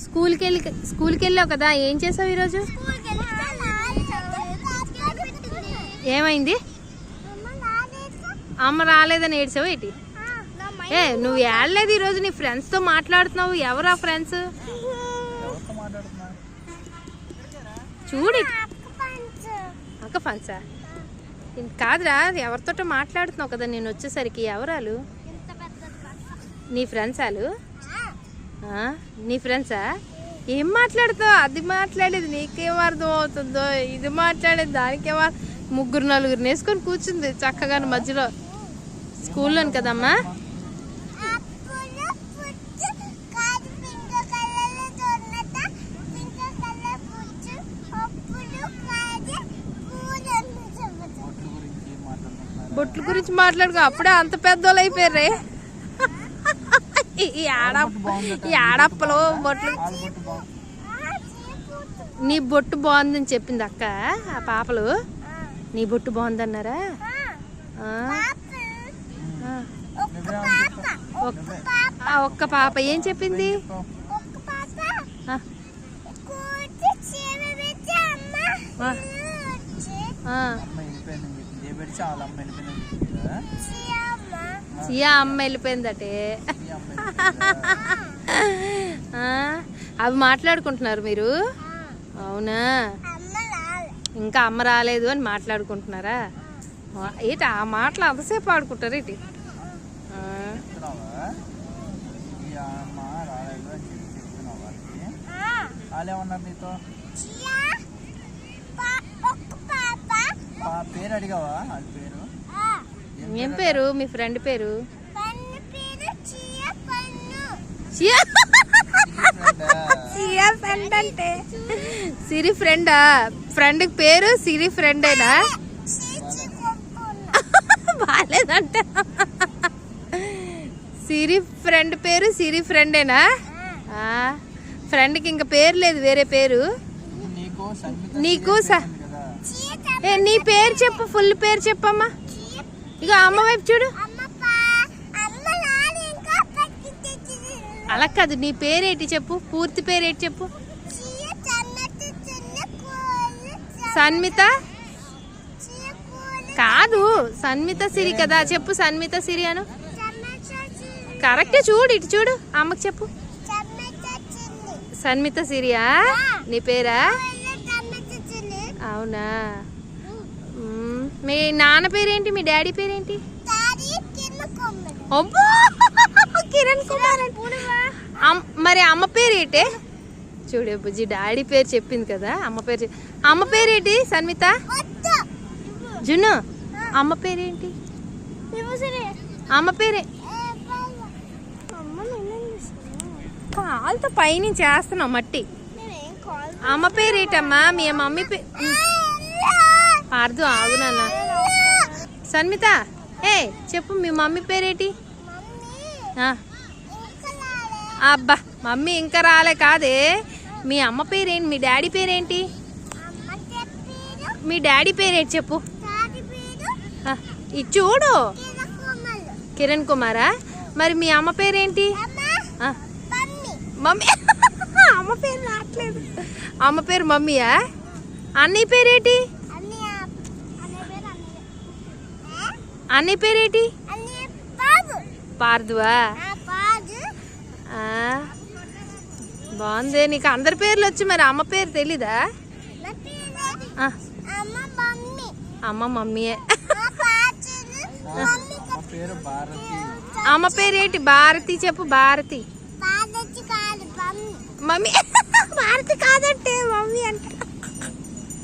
స్కూల్కి వెళ్ళి స్కూల్కి వెళ్ళావు కదా ఏం చేసావు ఈరోజు? ఏమైంది? అమ్మ రాలేదని ఏడ్చావు ఏంటి? ఏ నువ్వు ఏడలేదు ఈరోజు నీ ఫ్రెండ్స్తో మాట్లాడుతున్నావు. ఎవరా ఫ్రెండ్స్? చూడు. అక్క ఫన్సా కాదురా ఎవరితోటో మాట్లాడుతున్నావు కదా నేను వచ్చేసరికి ఎవరాలు? నీ ఫ్రెండ్స్ వాళ్ళు నీ ఫ్రెండ్సా ఏం మాట్లాడుతావు? అది మాట్లాడేది నీకేం అర్థం అవుతుందో? ఇది మాట్లాడేది దానికేం ముగ్గురు నలుగురు వేసుకొని కూర్చుంది చక్కగా మధ్యలో. స్కూల్లోని కదమ్మా? బొట్ల గురించి మాట్లాడుకో అప్పుడే అంత పెద్దోళ్ళు అయిపోయారే ఈ ఆడ- ఈ ఆడప్పలు బొట్లు ఆడ బొట్టు బాగుంది నీ బొట్టు బాగుందని చెప్పింది అక్క ఆ పాపలు. నీ బొట్టు బాగుందన్నారా? ఒక్క ఆ. ఒక్క పాప ఏం చెప్పింది? ఆ, అమ్మ వెళ్ళిపోయిందని చెప్పింది ఏ పెడిచి వాళ్ళ అమ్మ వెళ్ళిపోయిందని చెప్పింది కదా సియా అమ్మ వెళ్ళిపోయిందటే వెళ్ళిపోయిందా? అవి మాట్లాడుకుంటున్నారు మీరు? అవునా? ఇంకా అమ్మ రాలేదు అని మాట్లాడుకుంటున్నారా? ఆ, ఏంటి ఆ మాటలు అంతసేపు ఆడుకుంటారు ఏంటి? ఆ, చెప్తున్నావా ఈ అమ్మ రాలేదు అని చెప్పి చెప్తున్నావు వాళ్ళకి వాళ్ళు ఏమన్నారు నీతో పా పేరు అడిగావా? వాళ్ళ పేరు? ఏం పేరు మీ ఫ్రెండ్ పేరు? ఫ్రెండా? సియా ఫ్రెండ్ అంటే? సిరి ఫ్రెండా? ఫ్రెండ్ పేరు సిరి ఫ్రెండేనా? బాగాలేదంట సిరి ఫ్రెండ్ పేరు సిరి ఫ్రెండేనా? ఫ్రెండ్కి ఇంకా పేరు లేదు వేరే పేరు. నీకు ఏ నీ పేరు చెప్పు ఫుల్ పేరు చెప్పమ్మా. ఇక అమ్మ వైపు చూడు. అలా కాదు నీ పేరేటి చెప్పు పూర్తి పేరేటి చెప్పు. సన్మిత? కాదు సన్మిత సిరి కదా చెప్పు సన్మిత సిరి అను. కరెక్ట్ చూడు ఇటు చూడు అమ్మకి చెప్పు. సన్మిత సిరియా? నీ పేరా? అవునా. మీ నాన్న పేరేంటి? మీ డాడీ పేరేంటి? అబ్బో! కిరణ్ కుమార్ మరి అమ్మ పేరేంటి? చూడే బుజ్జి డాడీ పేరు చెప్పింది కదా అమ్మ పేరు అమ్మ పేరేంటి సన్మిత? జున్ను. అమ్మ పేరేంటి? అమ్మ పేరే? కాలుతో పైనుంచి వేస్తున్నావు మట్టి. అమ్మ పేరేటమ్మా? మీ మమ్మీ పే పార్దు ఆగు నాన్న. సన్మిత ఏ చెప్పు మీ మమ్మీ పేరేటి? అబ్బా మమ్మీ ఇంకా రాలే కాదే. మీ అమ్మ పేరేంటి మీ డాడీ పేరేంటి? మీ డాడీ పేరేంటి చెప్పు. ఇది చూడు. కిరణ్ కుమారా? మరి మీ అమ్మ పేరేంటి? మమ్మీ. అమ్మ పేరు రావట్లేదు. అమ్మ పేరు మమ్మీయా? అన్నయ్య పేరేటి? అన్నయ్య పేరేటి? పార్దువా? ఆ, బాగుంది. నీకు అందరి పేర్లు వచ్చి మరి అమ్మ పేరు తెలీదా? అమ్మ మమ్మీయే. అమ్మ పేరు భారతి. అమ్మ పేరేంటి? భారతి చెప్పు భారతి. మమ్మీ. మారుతి కాదంటే మమ్మీ అంటే